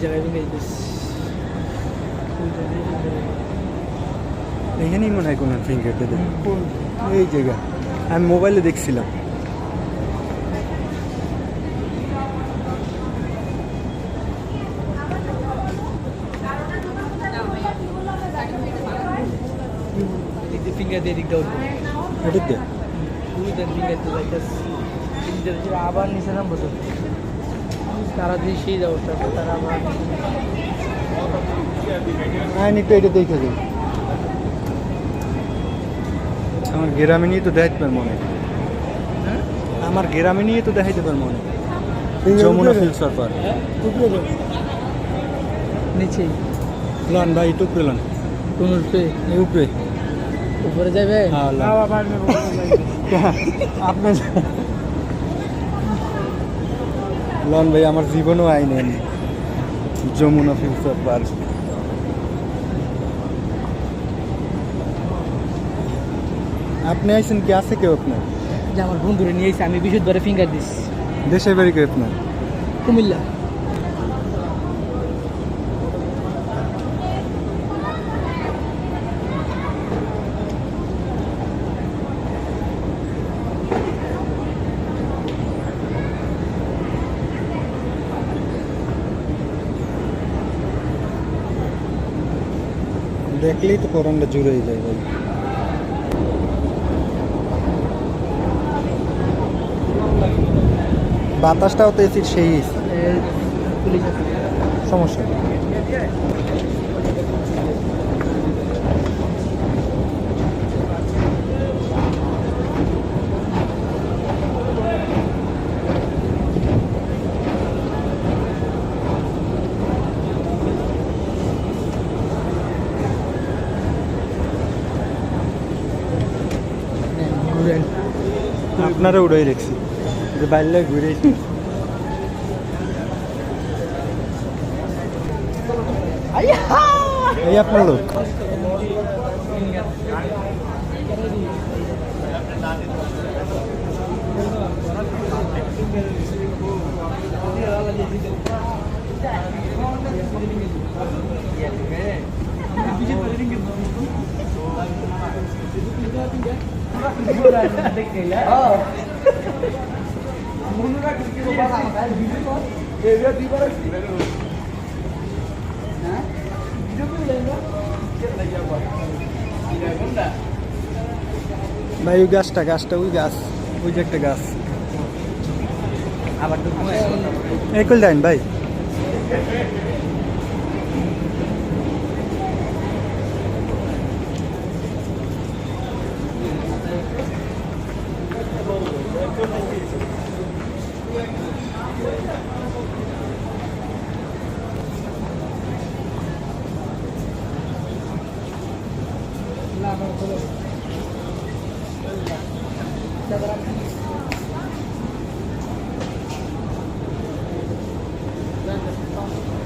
জায়গায় এখানেই মনে হয় কোনো ফিঙ্গার দেবে এই জায়গা আমি মোবাইলে দেখছিলাম ফিঙ্গার দিয়ে দিয়ে দিয়ে আবার নিচে নামবো তো তারা দিয়ে সেই যাব তারা আবার হ্যাঁ একটু এটা দেখে দিন। আমার গ্রামে নিয়ে তো দেখাইতে পার মনে হ্যাঁ? আমার গ্রামে নিয়ে তো দেখাইতে পার মনে যমুনা ফিল্ড সার্ফার নিচেই লন ভাই একটু উপরে লন। কোন উপরে? উপরে। উপরে যাবে হ্যাঁ। আপনি লন ভাই আমার জীবনও আই নেই যমুনা ফিউচার পার্ক। আপনি আইছেন কি? আছে কেউ আপনার? যে আমার বন্ধুরে নিয়ে এসে আমি বিশুদ্ধ ফিঙ্গার দিস দেশের বাড়ি কেউ আপনার? কুমিল্লা। দেখলেই তো করোনাটা জুড়ে যায় ভাই। বাতাসটাও তো এসির সেই সমস্যা। নেই। নেন, ঘুরেন আপনারা উড়াই রেখছি যে বাইরে ঘুরে এই আপনার লোক ভাই ওই গাছটা গাছটা ওই গাছ ওই যে একটা গাছ। আবার একল দেন ভাই। Thank you.